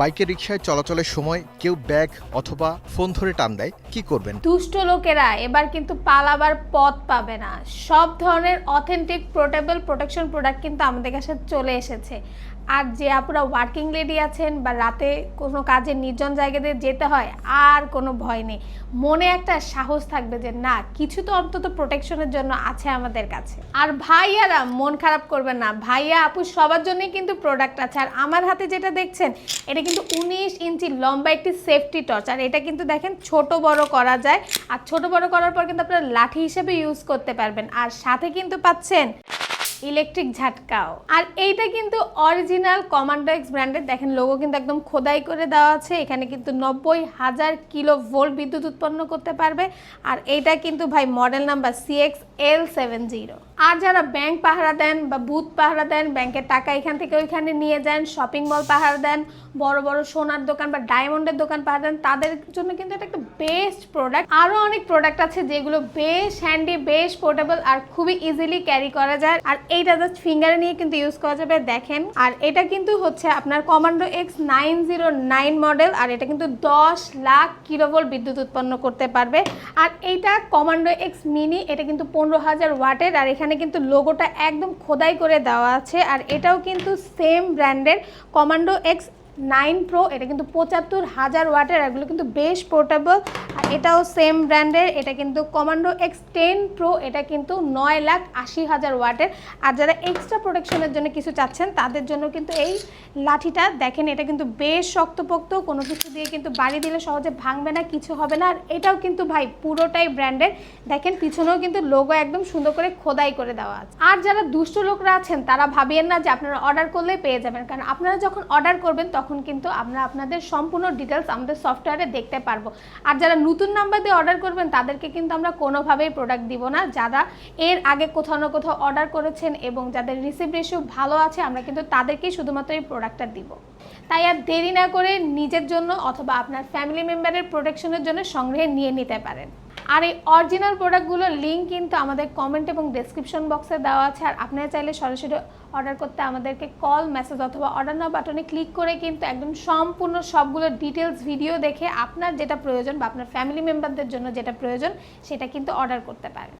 বাইকে রিক্সায় চলাচলের সময় কেউ ব্যাগ অথবা ফোন ধরে টান দেয়, কি করবেন? দুষ্ট লোকেরা এবার কিন্তু পালাবার পথ পাবে না। সব ধরনের অথেন্টিক পোর্টেবল প্রোটেকশন প্রোডাক্ট কিন্তু আমাদের কাছে চলে এসেছে। আর যে আপুরা ওয়ার্কিং লেডি আছেন বা রাতে কোনো কাজে নির্জন জায়গাতে যেতে হয়, আর কোনো ভয় নেই। মনে একটা সাহস থাকবে যে, না, কিছু তো অন্তত প্রোটেকশনের জন্য আছে আমাদের কাছে। আর ভাইয়ারা, মন খারাপ করবেন না। ভাইয়া, আপু সবার জন্যই কিন্তু প্রোডাক্ট আছে। আর আমার হাতে যেটা দেখছেন, এটা কিন্তু উনিশ ইঞ্চি লম্বা একটি সেফটি টর্চ আর এটা কিন্তু দেখেন, ছোট বড় করা যায়। আর ছোট বড় করার পর কিন্তু আপনারা লাঠি হিসেবে ইউজ করতে পারবেন। আর সাথে কিন্তু পাচ্ছেন ইলেকট্রিক ঝাটকাও। আর এইটা কিন্তু অরিজিনাল কমান্ডো এক্স ব্র্যান্ডের। দেখেন লোগো কিন্তু একদম খোদাই করে দেওয়া আছে। এখানে কিন্তু নব্বই হাজার কিলো ভোল্ট বিদ্যুৎ উৎপন্ন করতে পারবে। আর এইটা কিন্তু ভাই model number CX L seven zero আর যারা ব্যাংক পাহারা দেন বা বুথ পাহারা দেন, ব্যাংকের টাকা এখান থেকে ওইখানে নিয়ে যান, শপিং মল পাহারা দেন, বড় বড় সোনার দোকান বা ডায়মন্ডের দোকান পাহারা দেন, তাদের জন্য কিন্তু এটা একটা বেস্ট প্রোডাক্ট আরও অনেক প্রোডাক্ট আছে যেগুলো বেশ হ্যান্ডি বেশ পোর্টেবল আর খুবই ইজিলি ক্যারি করা যায়। আর এইটা জাস্ট ফিঙ্গারে নিয়ে কিন্তু ইউজ করা যাবে, দেখেন। আর এটা কিন্তু হচ্ছে আপনার commando X nine zero nine model আর এটা কিন্তু দশ লাখ কিলোভোল্ট বিদ্যুৎ উৎপন্ন করতে পারবে। আর এইটা কমান্ডো এক্স মিনি এটা কিন্তু পনেরো হাজার ওয়াটের আর এখানে কিন্তু লোগোটা একদম খোদাই করে দেওয়া আছে। আর এটাও কিন্তু সেম ব্র্যান্ডের কমান্ডো এক্স নাইন প্রো, এটা কিন্তু পঁচাত্তর হাজার ওয়াটের এগুলো কিন্তু বেশ পোর্টেবল আর এটাও সেম ব্র্যান্ডের এটা কিন্তু কমান্ডো এক্স টেন প্রো এটা কিন্তু নয় লাখ আশি হাজার ওয়াটের। আর যারা এক্সট্রা প্রোটেকশনের জন্য কিছু চাচ্ছেন, তাদের জন্য কিন্তু এই লাঠিটা দেখেন, এটা কিন্তু বেশ শক্তপোক্ত, কোনো কিছু দিয়ে কিন্তু বাড়ি দিলে সহজে ভাঙবে না, কিছু হবে না। আর এটাও কিন্তু ভাই পুরোটাই ব্র্যান্ডের দেখেন, পিছনেও কিন্তু লোগো একদম সুন্দর করে খোদাই করে দেওয়া আছে। আর যারা দুষ্ট লোকরা আছেন, তারা ভাবিয়েন না যে আপনারা অর্ডার করলে পেয়ে যাবেন। কারণ আপনারা যখন অর্ডার করবেন তখন কিন্তু আমরা আপনাদের সম্পূর্ণ ডিটেলস আমাদের সফটওয়্যারে দেখতে পারব। আর যারা নতুন নাম্বার দিয়ে অর্ডার করবেন, তাদেরকে কিন্তু আমরা কোনোভাবেই প্রোডাক্ট দিব না। যারা এর আগে কোথাও না কোথাও অর্ডার করেছেন এবং যাদের রিসিভ রেশিও ভালো আছে, আমরা কিন্তু তাদেরকেই শুধুমাত্র এই প্রোডাক্টটা দিব। তাই আর দেরি না করে নিজের জন্য অথবা আপনার ফ্যামিলি মেম্বারের প্রোটেকশনের জন্য সংগ্রহে নিয়ে নিতে পারেন। আর এই অরিজিনাল প্রোডাক্টগুলোর লিঙ্ক কিন্তু আমাদের কমেন্ট এবং ডেসক্রিপশন বক্সে দেওয়া আছে। আর আপনারা চাইলে সরাসরি অর্ডার করতে আমাদেরকে কল মেসেজ অথবা অর্ডার নাও বাটনে ক্লিক করে কিন্তু একদম সম্পূর্ণ সবগুলো ডিটেলস ভিডিও দেখে আপনার যেটা প্রয়োজন বা আপনার ফ্যামিলি মেম্বারদের জন্য যেটা প্রয়োজন, সেটা কিন্তু অর্ডার করতে পারেন।